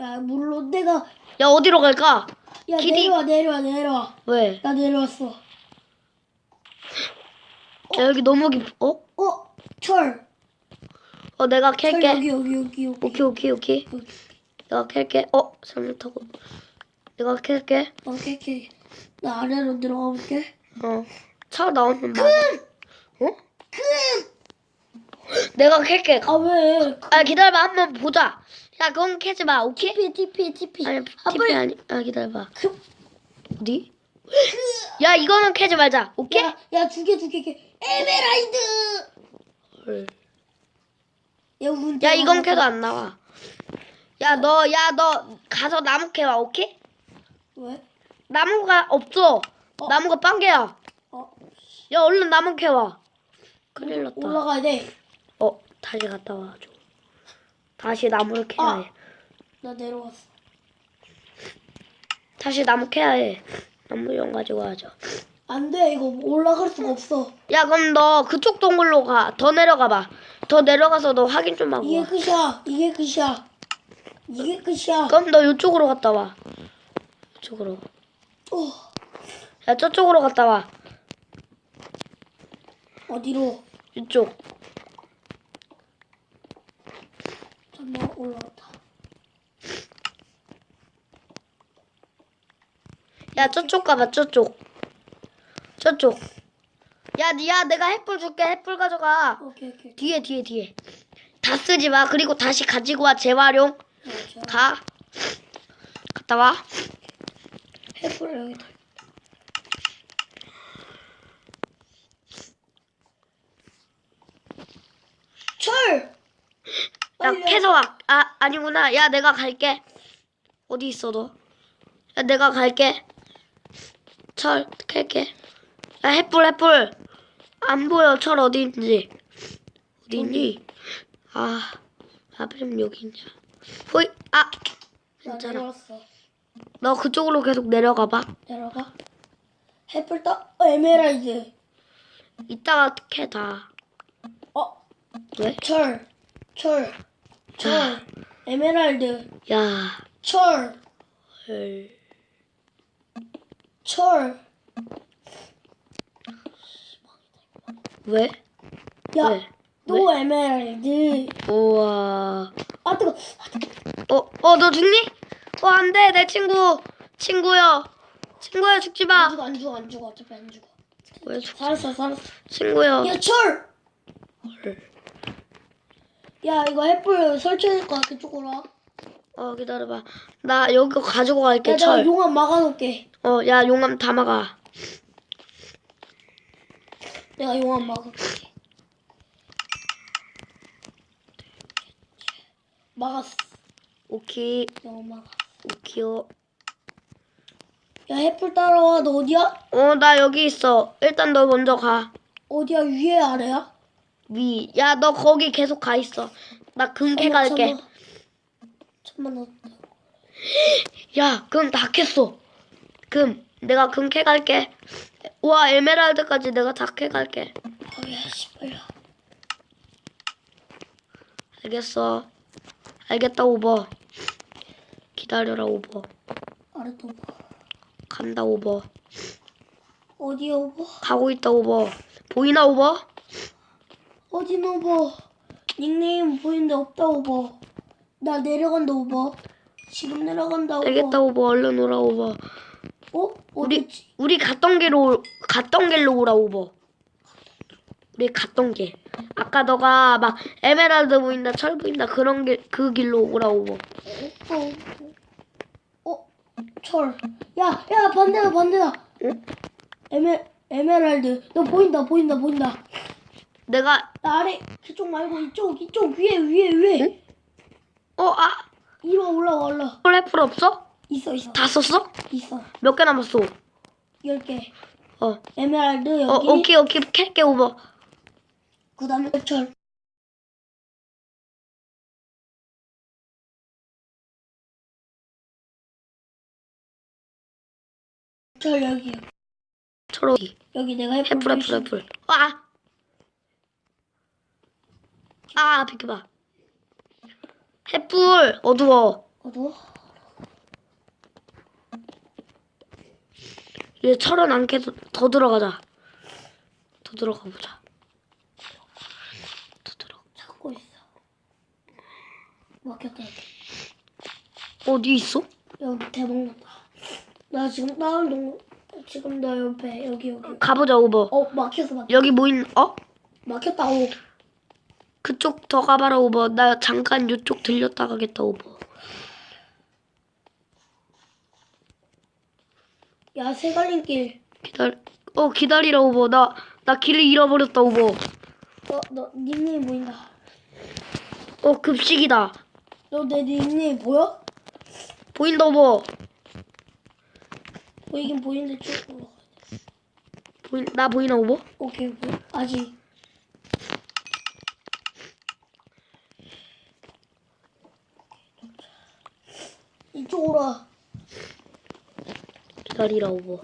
야 물론 내가 야 어디로 갈까? 야 길이- 내려와 내려와 내려와. 왜? 나 내려왔어. 야 여기 너무 깊. 어? 어 철. 어 내가 철 캘게. 여기 여기 여기 여기. 오케이 오케이 오케이. 여기. 내가 캘게. 어 잘못 타고. 내가 캘게. 오케이 오케이. 나 아래로 들어가 볼게. 어. 차 나오면 말해. 어? 내가 캘게. 아 왜? 아 기다려봐 한 번 보자. 야 그건 캐지 마. 오케이? TP TP TP. 아니 아, TP 빨리. 아니. 아 기다려봐. 그, 어디? 야 이거는 캐지 말자. 오케이? 야 야 두 개 두개 개. 에메랄드. 헐. 야 운. 야 이건 캐도 안 나와. 야 너 야 너 가서 나무 캐와. 오케이? 왜? 나무가 없어. 어? 나무가 빵개야. 어 야 얼른 나무 캐와. 큰일 났다. 올라가야 돼. 어 다시 갔다 와 줘. 다시 나무를 캐야 아. 해. 나 내려왔어. 다시 나무 캐야 해. 나무 좀 가지고 와줘. 안돼 이거 올라갈 수가 없어. 야 그럼 너 그쪽 동굴로 가. 더 내려가 봐. 더 내려가서 너 확인 좀 하고 이게 와. 끝이야. 이게 끝이야. 이게 끝이야. 그럼 너 이쪽으로 갔다 와. 이쪽으로. 어, 야 저쪽으로 갔다 와. 어디로? 이쪽. 잠깐 올라갔다. 야 저쪽 가봐 저쪽. 저쪽. 야, 니- 야 내가 햇불 줄게. 햇불 가져가. 오케이 오케이. 뒤에 뒤에 뒤에. 다 쓰지 마. 그리고 다시 가지고 와. 재활용. 가. 갔다 와. 햇불 여기다. 철. 야 와. 아 아니구나. 야 내가 갈게. 어디 있어 너? 야 내가 갈게. 철 캘게. 야 햇불 햇불. 안 보여 철 어디 있는지. 어디 있니? 아 하필이면 여기 있냐. 호이 아나 괜찮아. 너 그쪽으로 계속 내려가 봐. 내려가. 햇불 떠. 어, 에메랄드. 이따가 캐 다. 어, 왜? 철. 철. 철. 에메랄드. 야. 철. 헐. 철. 왜? 야, 왜? 또 에메랄드. 우와. 아 뜨거. 어, 어, 너 죽니? 어, 안 돼. 내 친구. 친구야. 친구야, 죽지 안 마. 죽어 안 죽어 안 죽어 어차피 안 죽어. 왜 죽, 살았어 살았어. 친구야. 야 철. 헐. 야 이거 햇불 설치해줄 거야 그쪽으로 와. 어, 기다려봐. 나 여기 가지고 갈게, 야 내가 철. 용암 막아놓을게. 어, 야, 용암 다 막아. 내가 용암 막아놓을게. 막았어. 오케이. 용암 막아. 오케이요. 야 햇불 따라와. 너 어디야? 어, 나 여기 있어. 일단 너 먼저 가. 어디야 위에 아래야? 위. 야, 너 거기 계속 가 있어. 나 금캐 갈게. 천만 원. 야, 금 다 캤어. 금. 내가 금캐 갈게. 우와, 에메랄드까지 내가 다 캐 갈게. 아야 씨발야. 알겠어. 알겠다, 오버. 기다려라, 오버. 또 뭐. 간다, 오버. 어디야 오버? 가고 있다, 오버. 보이나, 오버? 어디 오버? 닉네임 보이는데 없다 오버. 나 내려간다 오버. 지금 내려간다 오버. 알겠다, 오버. 얼른 오라, 오버. 어? 우리, 어디지? 우리 갔던 길로, 갔던 길로 오라, 오버. 우리 갔던 길. 아까 너가 막 에메랄드 보인다, 철 보인다, 그런 길, 그 길로 오라, 오버. 어, 어, 어, 철. 야, 야, 반대다, 반대다. 응? 에메, 에메랄드. 너 보인다, 보인다, 보인다. 내가, 나 아래, 그쪽 말고 이쪽, 이쪽, 위에, 위에, 위에. 어, 아, 이리 와, 올라와, 올라. 폴레플 없어? 있어, 있어. 다 썼어? 있어. 몇 개 남았어? 열 개. 어, 에메랄드, 어, 여기. 오케이, 오케이, 캘게, 오버. 그 다음에 철. 철, 여기. 철어기. 여기 내가 해볼 애플, 애플, 애플. 아! 아, 비켜봐. 햇불, 어두워. 어두워? 이제 철은 안 캐서 더 들어가자. 더 들어가 보자. 더 들어. 찾고 있어. 막혔다. 어디 있어? 여기 대박 났다. 나 지금 다른 동 지금 나 옆에 여기 여기. 가보자 오버. 어 막혔어 막 여기 뭐 있? 어? 막혔다고. 그쪽 더 가봐라 오버. 나 잠깐 이쪽 들렸다 가겠다 오버. 야 세갈림길. 기다려. 어 기다리라 오버. 나 나 길을 잃어버렸다 오버. 어너 닉네임 보인다. 어 급식이다. 너 내 닉네임 보여? 보인다 오버. 보이긴 보이는데 쭉 올라가. 보인 나 보이나 오버? 오케이 보여. 아직. 이쪽으로 와. 기다리라 오버.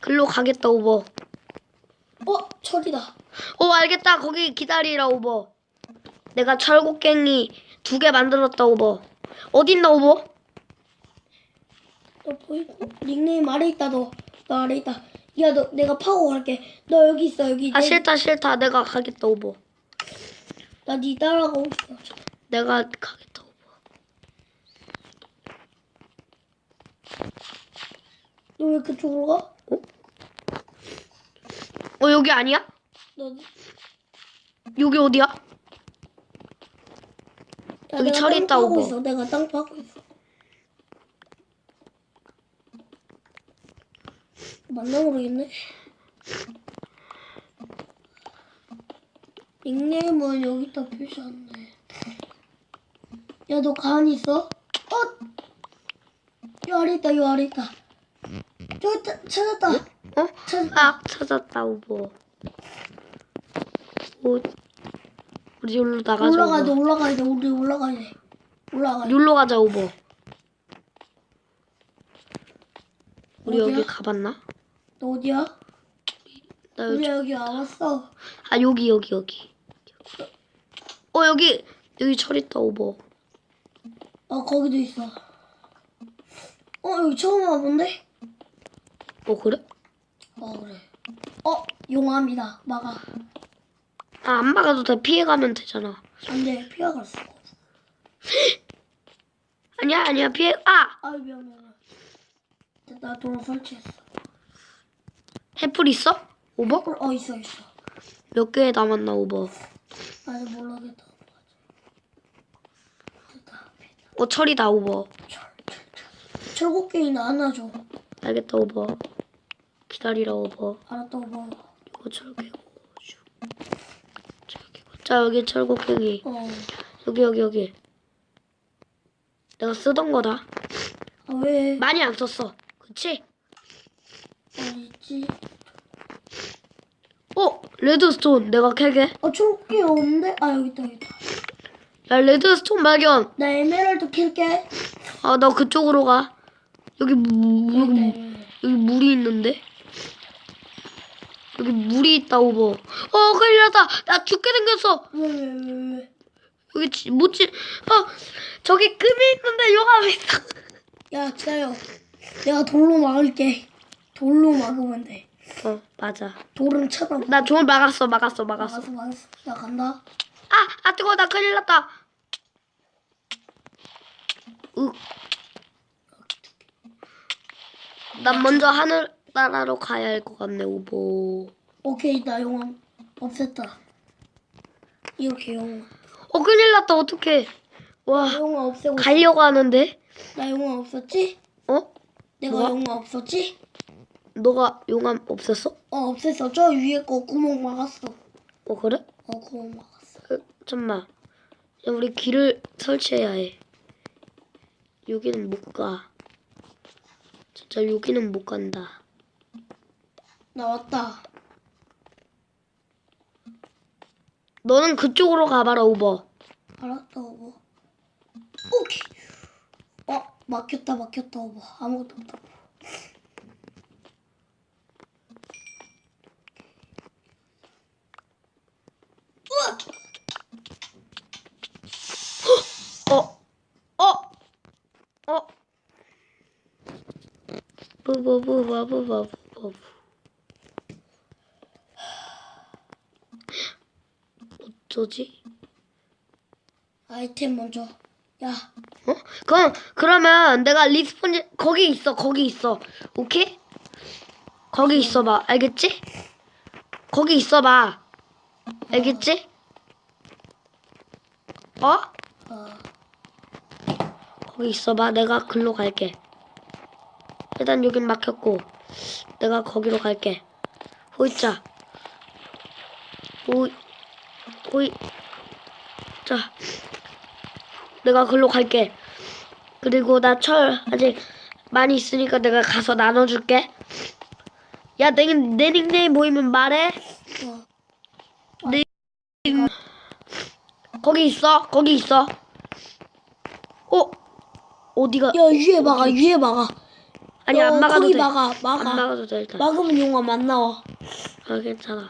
글로 가겠다 오버. 어 철이다. 어 알겠다 거기 기다리라 오버 내가 철곡갱이 두 개 만들었다 오버 어딨나 오버 너 보이? 닉네임 아래 있다 너. 너 아래 있다. 야 너 내가 파고 갈게. 너 여기 있어 여기. 아 내- 싫다 싫다 내가 가겠다 오버 나네 따라가고 있어. 내가 가겠다 오버 너 왜 그쪽으로 가? 어 여기 아니야? 너 여기 어디야? 야, 여기 내가 철이 땅 있다, 파고 오버. 있어. 내가 땅 파고 있어. 맞나 모르겠네. 닉네임은 여기다 표시했네. 야, 너 가만히 있어? 어? 요 아래 있다, 요 아래 있다. 저기 있다, 찾았다. 어? 찾았다. 아 찾았다 오버 어, 우리 여기로 나가자 올라가야 돼, 올라가야 돼, 우리 올라가야 돼. 올라가야 돼. 여기로 가자 오버 우리 어디야? 여기 가봤나? 너 어디야? 나 우리 여기 여기 안 왔어. 아 여기 여기 여기 어 여기 여기 철 있다 오버 어, 거기도 있어. 어, 여기 처음 와본데? 어 그래? 어, 그래. 어, 용암이다. 막아. 아 안 막아도 돼 피해가면 되잖아 안 돼, 피해갈 수가 없어. 아니야 아니야 피해 아 아유, 미안, 미안. 나 돌을 설치했어. 해플 있어? 오버? 어, 있어, 있어. 몇 개 남았나 오버 아직 모르겠다. 어 철이다 오버 철, 철, 철. 철곡갱이나 하나 줘. 알겠다 오버 기다리라 오버 알았다, 뭐. 이거. 철개고 자 여기 철곡갱이 어. 여기 여기 여기 내가 쓰던 거다 아, 왜? 많이 안 썼어 그치? 어디 있지? 어 레드스톤 내가 캐게 어, 철곡갱이 없는데? 아, 여기 있다, 여기 있다. 야 레드스톤 발견 나 에메랄드 캘게. 아 나 그쪽으로 가 여기 무, 여기, 무- 네. 여기 물이 있는데 여기 물이 있다 오버 어 큰일 났다 나 죽게 생겼어 왜, 왜, 왜, 왜? 여기 지- 못 지 어 저기 금이 있는데 용암이 있어 야, 기다려. 내가 돌로 막을게. 돌로 막으면 돼. 어 맞아 돌은 쳐다. 나 종을 막았어 막았어 막았어 막았어, 막았어. 나 간다. 아 아 뜨거워 나 큰일 났다 난 먼저 하늘 나라로 가야 할 것 같네 오보 오케이, 나 용암 없앴다. 이렇게 용암. 어 큰일 났다 어떡해 와 용암 없애고. 가려고 하는데 나 용암 없었지? 어? 내가 뭐가? 용암 없었지? 너가 용암 없앴어? 어, 없앴어. 저 위에 거 구멍 막았어. 어 그래? 어, 구멍 막았어. 어, 잠깐만 야, 우리 길을 설치해야 해 여기는 못가 진짜 여기는 못 간다 나 왔다. 너는 그쪽으로 가봐라 오버 알았다, 오버. 오케이. 어, 막혔다, 막혔다, 오버. 아무것도 없다. 어, 어, 어. 부부부부부부부부. 어쩌지? 아이템 먼저. 야. 어? 그럼 그러면 내가 리스폰 거기 있어 거기 있어. 오케이? 거기 있어봐. 알겠지? 거기 있어봐. 알겠지? 어? 어, 거기 있어봐. 내가 글로 갈게. 일단 여긴 막혔고 내가 거기로 갈게. 호이자. 호이 호이. 자 내가 글로 갈게. 그리고 나 철 아직 많이 있으니까 내가 가서 나눠줄게. 야 내 내 닉네임 보이면 말해 어. 거기 있어 거기 있어 어 어디가 야, 위에 막아, 위에 막아. 아니 어, 안 막아도 거기 돼 막아, 안 막아. 막아도 돼 일단 막으면 용암 안 나와. 아 괜찮아.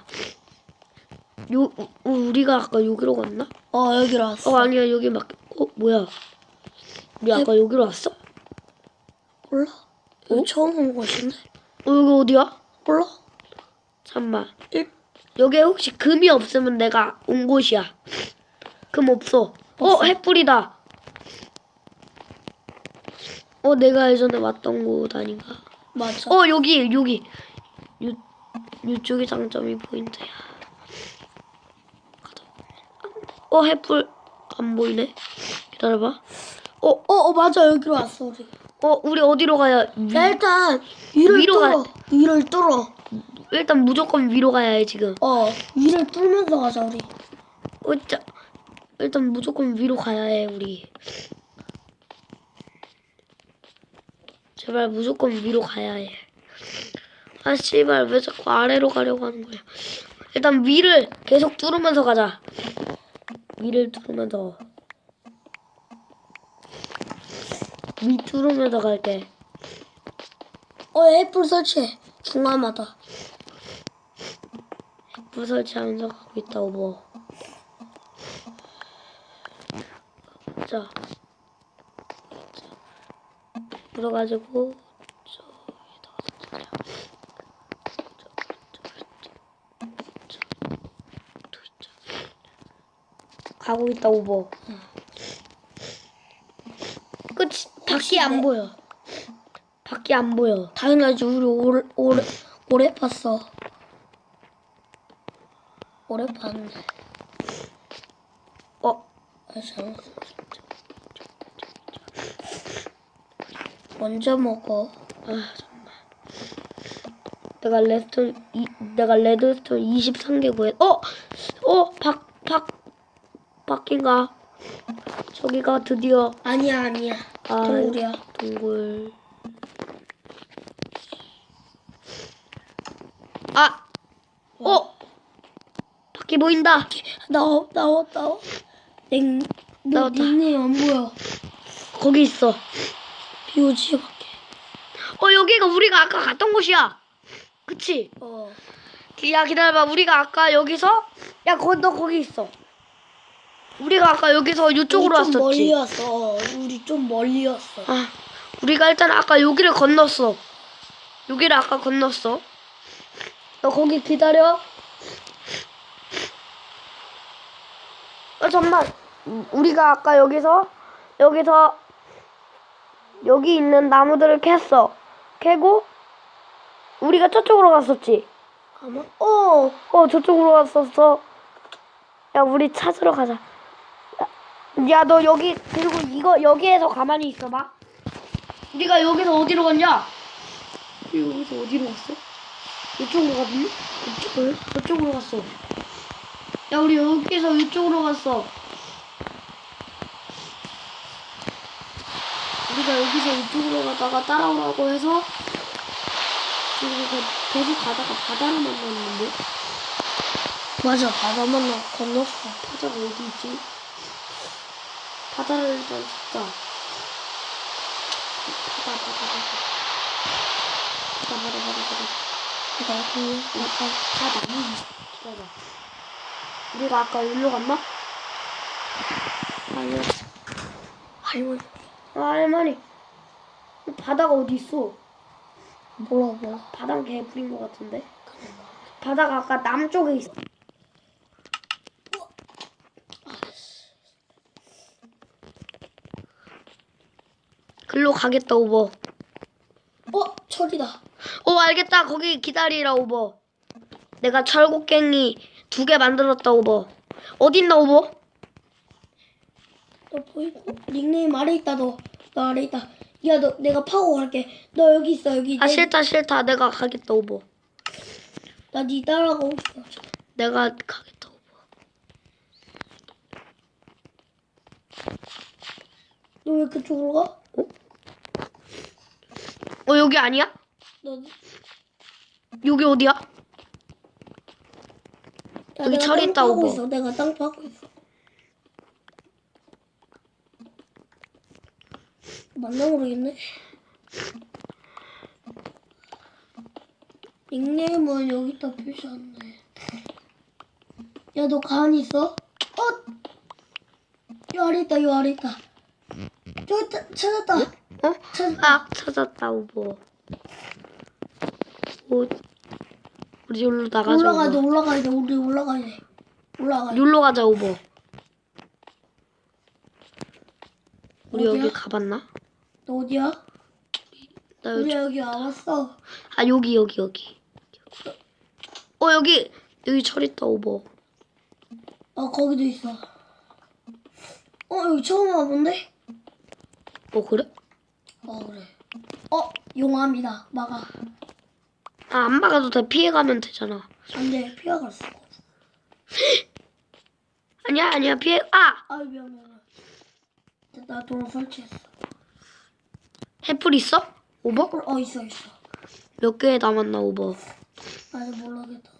요 우- 우리가 아까 여기로 갔나? 어, 여기로 왔어. 어 아니야 여기 막. 어 뭐야? 우리 아까 여기로 왔어? 어 몰라? 여기 처음 온 곳인데? 여기 어디야? 몰라? 잠만. 일, 여기 혹시 금이 없으면 내가 온 곳이야. 금 없어. 어 없어. 햇불이다. 어 내가 예전에 왔던 곳 아닌가? 맞아. 어 여기 여기. 요 이쪽이 장점이 포인트야. 가자. 어 햇불 안 보이네. 기다려봐. 어 어, 어, 맞아. 여기로 왔어, 우리. 어, 우리 어디로 가야? 위, 야, 일단, 위를 위로 뚫어. 위를 뚫어. 일단 무조건 위로 가야 해, 지금. 어, 위를 뚫면서 가자, 우리. 어, 짜, 일단 무조건 위로 가야 해, 우리. 제발 무조건 위로 가야 해. 아, 씨발, 왜 자꾸 아래로 가려고 하는 거야. 일단 위를 계속 뚫으면서 가자. 위를 뚫으면서. 위 뚫으면서 갈게. 어, 햇불 설치해. 중간마다. 불 설치하면서 가고 있다, 오버. 자. 불어가지고, 저기다가. 가고 있다, 오버. 끝이, 밖이 안 보여. 밖이 안 보여. 당연하지, 우리 오래, 오래, 오래 봤어. 오래 봤네. 어, 아, 잘못. 먼저 먹어. 아 정말 내가 레스톤 이, 내가 레드스톤 23개 구했 어? 어? 박, 박 바뀐가? 저기가 드디어 아니야, 아니야. 아, 동굴이야. 동굴 아! 어? 바퀴 보인다 나와, 나와, 나와. 냉, 너 나왔다. 닉네임 안 보여. 거기 있어 비오지 밖에. 어 여기가 우리가 아까 갔던 곳이야 그치? 어. 야 기다려봐 우리가 아까 여기서 야 거, 너 거기 있어 우리가 아까 여기서 이쪽으로 우리 좀 멀리 왔었지 왔어. 우리 좀 멀리 왔어. 아 우리가 일단 아까 여기를 건넜어 여기를 아까 건넜어 너 거기 기다려 어 잠만 우- 우리가 아까 여기서 여기서 여기 있는 나무들을 캤어 캐고 우리가 저쪽으로 갔었지 아마? 어. 어 저쪽으로 왔었어. 야 우리 찾으러 가자. 야 너 여기 그리고 이거 여기에서 가만히 있어봐. 우리가 여기서 어디로 갔냐? 여기서 어디로 갔어? 이쪽으로 갔니? 이쪽으로? 저쪽으로 갔어. 야 우리 여기서 이쪽으로 갔어. 우리가 여기서 이쪽으로 가다가 따라오라고 해서 지금 계속 가다가 바다를 만났는데. 맞아. 바다 만나 건넜어. 바다가 어디 있지? 바다를 일단 찾자. 바다, 바다, 바다. 바다, 바다, 바다, 바다. 나도. 아까 바다. 기다려. 우리가 아까 일로 갔나? 아니야. 할머니. 아, 할머니. 바다가 어디 있어? 몰라 몰라. 바닥 개불인 것 같은데? 바닥 아까 남쪽에 있어. 글로 가겠다 오버. 어 철이다. 오 알겠다 거기 기다리라 오버. 내가 철곡갱이 두 개 만들었다 오버. 어딨나 오버? 닉네임 아래 있다 너. 너 아래 있다. 야 너 내가 파고 갈게. 너 여기 있어 여기. 아 내- 싫다 싫다 내가 가겠다 오버. 나네 따라가고 있어. 내가 가겠다 오버. 너 왜 그쪽으로 가? 어 여기 아니야? 너 여기 어디야? 야, 여기 내가 철땅 있다, 파고 오버. 있어. 내가 땅 파고 있어. 맞나 모르겠네. 닉네임은 여기다 표시했네. 야, 너 가만히 있어? 어? 요 아래 있다, 요 아래 있다. 저기 있다, 찾았다. 어? 찾았다. 아 찾았다 오버. 오 우리 여기로 나가자 올라가야 돼, 오버. 올라가야 돼, 우리 올라가야 돼. 올라가야 돼. 여기로 가자 오버. 우리 어디야? 여기 가봤나? 너 어디야? 나 우리 여기 여기 와봤어. 아 여기 여기 여기. 어 여기 여기 철 있다 오버. 어, 거기도 있어. 어, 여기 처음 와본데? 어 그래? 어, 그래. 어, 용암이다. 막아. 아 안 막아도 돼 피해가면 되잖아. 안 돼, 피해갈 수가 없어. 아니야 아니야 피해 아 아, 미안, 미안. 나 도로 설치했어. 해플 있어? 오버? 어, 있어, 있어. 몇 개 남았나 오버? 아직 모르겠다.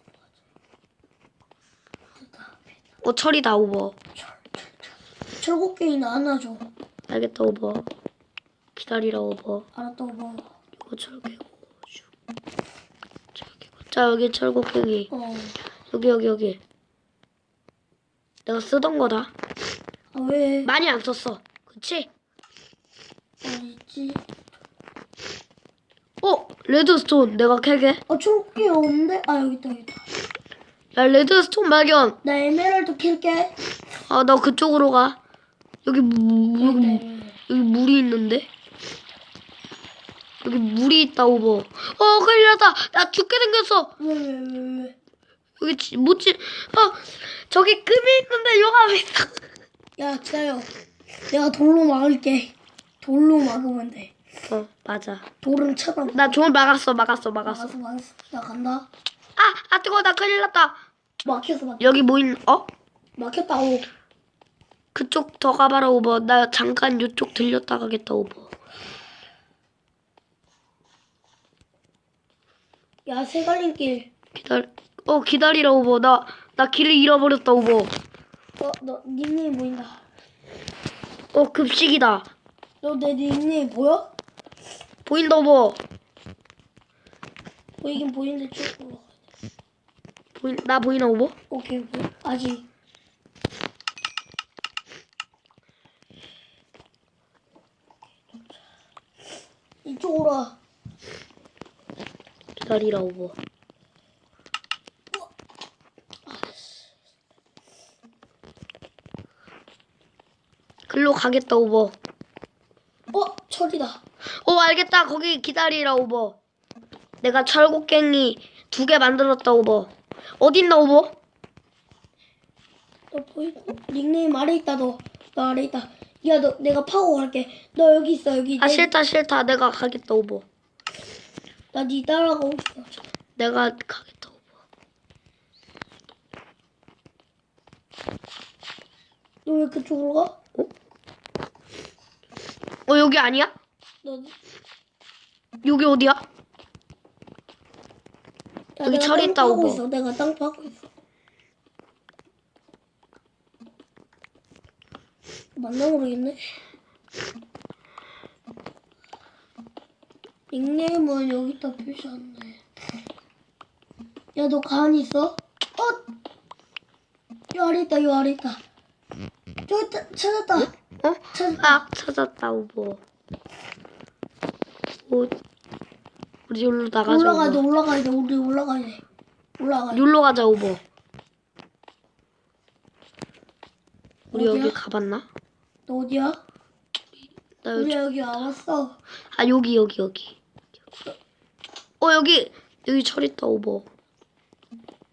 어 철이다 오버. 철, 철, 철. 철곡갱이는 안아줘. 알겠다 오버. 기다리라 오버. 알았다, 뭐. 이거 철 개고 슉. 철 개고. 자 여기 철곡갱이. 어. 여기 여기 여기. 내가 쓰던 거다. 아, 왜? 많이 안 썼어. 그치? 어디 있지? 어 레드스톤 내가 캐게. 아, 철곡갱이 없는데? 아, 여기 있다, 여기 있다. 야 레드스톤 발견. 나 에메랄드 킬게. 아 나 그쪽으로 가. 여기 무, 여기 여기, 있다, 여기. 여기 물이 있는데. 여기 물이 있다 오버. 어 큰일 났다. 나 죽게 생겼어. 왜, 왜, 왜, 왜? 여기 지- 못 지. 어 저기 금이 있는데 용암이 있어. 야, 기다려. 내가 돌로 막을게. 돌로 막으면 돼. 어 맞아. 돌은 쳐다. 나 종을 막았어 막았어 막았어. 막았어, 막았어. 나 간다. 아 아 뜨거 나 큰일 났다. 막혔어, 막. 여기 뭐 있? 어 막혔다고. 그쪽 더 가봐라 오버. 나 잠깐 이쪽 들렸다 가겠다 오버. 야, 세갈림길. 기다려. 어 기다리라 오버. 나 나 길을 잃어버렸다 오버. 어, 너 닉네임 보인다. 어 급식이다. 너내 닉네임 보여? 보인다 오버. 보이긴 보이는데 쭉 올라가. 보인 나 보이나 오버? 오케이, 오케이. 아직. 이쪽으로 와. 기다리라 오버. 글로 가겠다 오버. 어, 철이다. 오 알겠다 거기 기다리라 오버. 내가 철곡갱이 두 개 만들었다 오버. 어딨나 오버? 너 보이고 닉네임 아래 있다 너. 너 아래 있다. 야, 너 내가 파고 갈게. 너 여기 있어 여기. 아 내- 싫다 싫다 내가 가겠다 오버. 나네 따라가고 있어. 내가 가겠다 오버. 너 왜 그쪽으로 가? 어 여기 아니야? 너 여기 어디야? 야, 여기 내가 철이 땅 있다, 파고 오버. 있어. 내가 땅 파고 있어. 맞나 모르겠네. 닉네임은 여기다 표시했네. 야, 너 가만히 있어? 어? 요 아래 있다, 요 아래 있다. 저기 있다, 찾았다. 어? 아 찾았다 오버. 오 우리 여기로 나가자. 올라가야 돼 오버. 올라가야 돼 우리 올라가야 돼 올라가야 돼 여기로 가자 오버. 우리 어디야? 여기 가봤나? 너 어디야? 나 우리 여기. 여기 와봤어 아 여기 여기 여기. 어 여기 여기 철 있다 오버.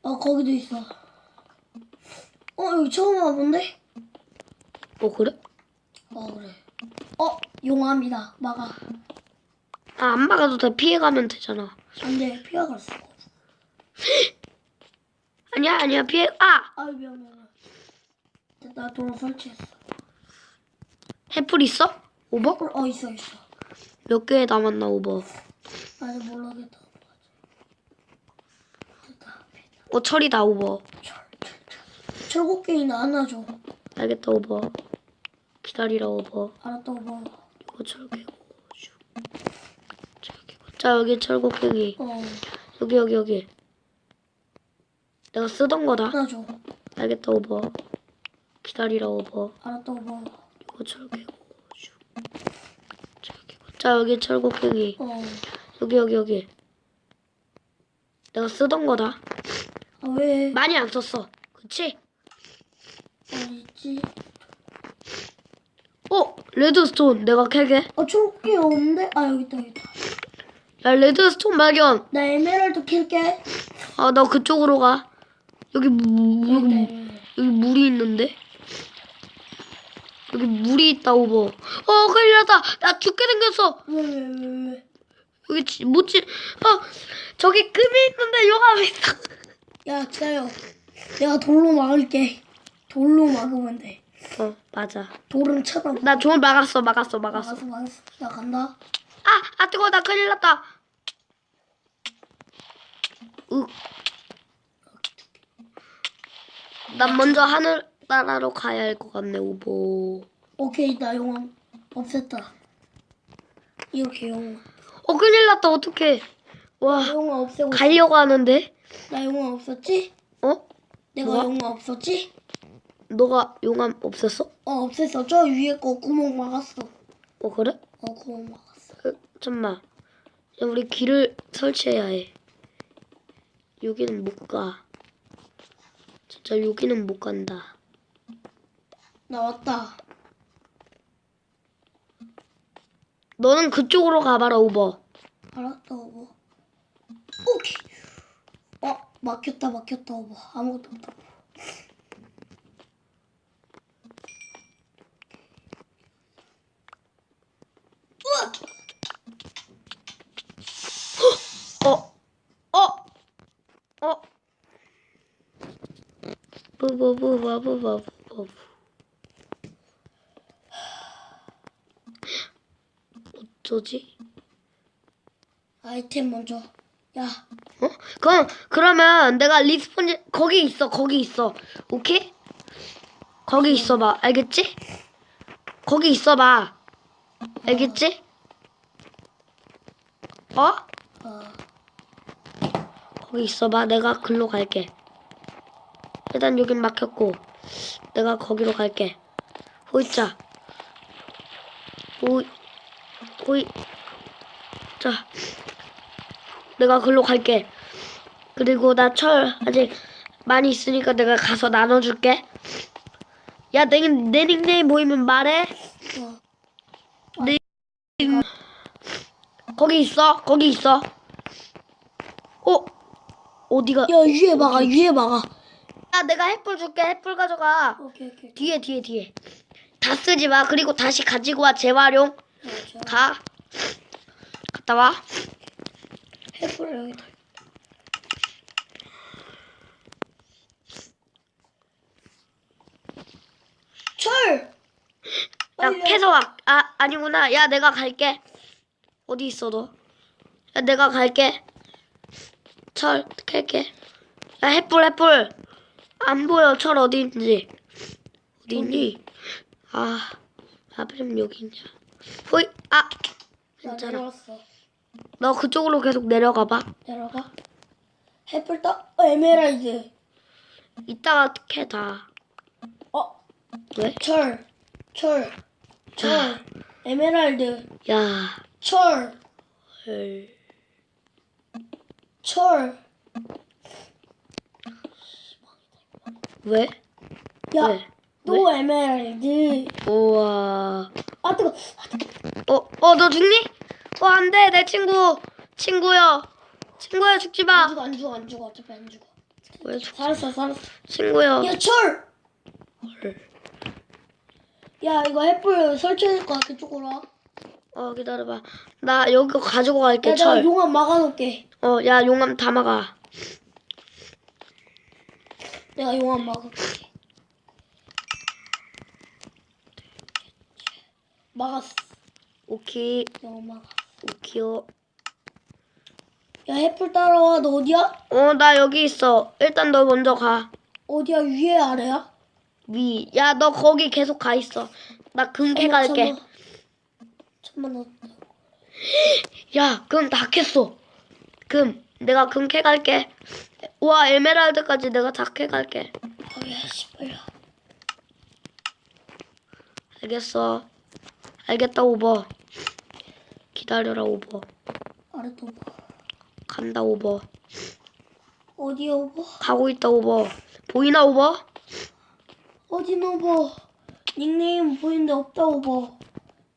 어 거기도 있어 어 여기 처음 와본데? 어 그래? 어 그래 어 용암이다 막아 아 안 막아도 돼 피해가면 되잖아. 안돼 피해갈 수가 없어 아니야 아니야 피해. 아 아유 미안 미안. 나 도로 설치했어 해플 있어? 오버? 어 있어 있어 몇 개 남았나 오버? 아직 모르겠다 됐다 어 철이다 오버. 철곡갱이나 하나 줘 알겠다 오버. 기다리라 오버. 알았다 오버 이거. 철개고. 자 여기 철곡갱이. 어 여기 여기 여기. 내가 쓰던 거다. 하나 줘 알겠다 오버. 기다리라 오버. 알았다 오버 이거. 철개고. 자 여기 철곡갱이. 어 여기 여기 여기. 내가 쓰던 거다. 아, 왜 많이 안 썼어. 그치? 있지? 어 레드스톤 내가 캐게. 어 철곡갱이 없는데? 아 여기 있다 여기 있다 야 레드스톤 발견. 나 에메랄드 캘게 아 나 그쪽으로 가. 여기 무, 여기 여기, 물이 있는데. 여기 물이 있다 오버. 어 큰일 났다. 나 죽게 생겼어. 왜왜 왜 왜? 여기 지- 못지. 어 저기 금이 있는데 용암이 있어. 야 기다려 내가 돌로 막을게 돌로 막으면 돼 어 맞아. 돌은 쳐다 나 종을 막았어 막았어 막았어. 막았어 막았어 나 간다 아 아 뜨거 나 큰일 났다. 으. 난 먼저 하늘 나라로 가야 할 것 같네 오버. 오케이 나 용암 없앴다 이렇게 용암 어 큰일 났다 어떡해. 와 용암 없애고 가려고 하는데. 나 용암 없었지? 어? 내가 뭐야? 용암 없었지? 너가 용암 없앴어? 어 없앴어 저 위에 거 구멍 막았어 어 그래? 어 구멍 막았어 어, 잠깐만. 야, 우리 길을 설치해야 해. 여기는 못 가. 진짜 여기는 못 간다. 나 왔다 너는 그쪽으로 가봐라 오버. 알았다 오버 오케이 어 막혔다 막혔다 오버 아무것도 없다 우와 어, 어, 어. 부부부부부부부. 어쩌지? 아이템 먼저 야 어? 그럼 그러면 내가 리스폰 거기 있어 거기 있어 오케이? 거기 있어봐 알겠지? 거기 있어봐 알겠지? 어? 어, 거기 있어봐 내가 글로 갈게 일단 여긴 막혔고 내가 거기로 갈게. 호이자 호이 호이. 자 내가 글로 갈게. 그리고 나 철 아직 많이 있으니까 내가 가서 나눠줄게. 야 내 내 닉네임 보이면 말해. 어. 거기 있어 거기 있어. 어? 어디가? 야 위에 막아 위에 막아 야 내가 햇불 줄게 햇불 가져가 오케이 오케이 뒤에 뒤에 뒤에 다 쓰지 마 그리고 다시 가지고 와 재활용 어, 자, 가 갔다 와 햇불 여기다 철야 빨리 캐서 와. 아 아니구나. 야 내가 갈게. 어디 있어 너? 야 내가 갈게. 철 캘게. 야 햇불 햇불. 안 보여 철 어디 있는지. 어디 있니? 아 하필이면 여기 있냐. 호이 아나 괜찮아. 내려왔어 너 그쪽으로 계속 내려가 봐. 내려가 햇불 떠 어, 에메랄드 이따가 캐 다. 어 왜? 철, 철, 철, 에메랄드, 야. 철. 헐. 철. 왜? 야, 왜? 또 에메랄드. 우와. 아 뜨거. 어, 어, 너 죽니? 어, 안 돼. 내 친구. 친구야. 친구야, 죽지 안 마. 죽어 안 죽어 안 죽어 어차피 안 죽어. 왜 죽, 살았어 살았어. 친구야. 야 철. 야 이거 햇불 설치해야 될것 같아 쪽으로 와. 어, 기다려봐. 나 여기 가지고 갈게, 야 철. 용암 막아놓을게. 어, 야, 용암 다 막아. 내가 용암 막을게. 막았어. 오케이. 용암 막았어. 오케이요. 야 햇불 따라와. 너 어디야? 어, 나 여기 있어. 일단 너 먼저 가. 어디야 위에 아래야? 위. 야, 너 거기 계속 가 있어. 나 금캐 갈게. 천만 원. 야, 금 다 캤어. 금. 내가 금캐 갈게. 와, 에메랄드까지 내가 다 캐 갈게. 아야 씨발야. 알겠어. 알겠다, 오버. 기다려라, 오버. 또 뭐. 간다, 오버. 어디야 오버? 가고 있다, 오버. 보이나, 오버? 어디 오버? 닉네임 보이는데 없다 오버.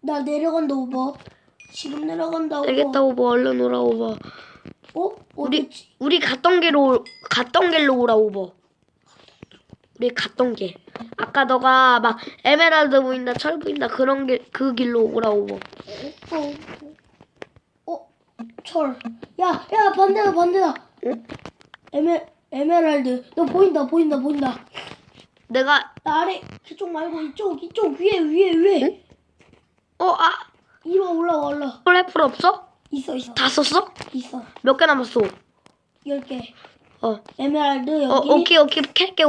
나 내려간다 오버. 지금 내려간다 오버. 알겠다, 오버. 얼른 오라, 오버. 어? 우리, 어디지? 우리 갔던 길로, 갔던 길로 오라, 오버. 우리 갔던 길. 아까 너가 막 에메랄드 보인다, 철 보인다, 그런 길, 그 길로 오라, 오버. 어, 어, 어, 철. 야, 야, 반대다, 반대다. 응? 에메, 에메랄드. 너 보인다, 보인다, 보인다. 내가, 나 아래, 그쪽 말고 이쪽, 이쪽, 위에, 위에, 위에. 어, 아, 이리 와, 올라와, 올라와. 폴레플 없어? 있어, 있어. 다 썼어? 있어. 몇 개 남았어? 열 개. 어, 에메랄드, 어, 여기. 오케이, 오케이. 캘게,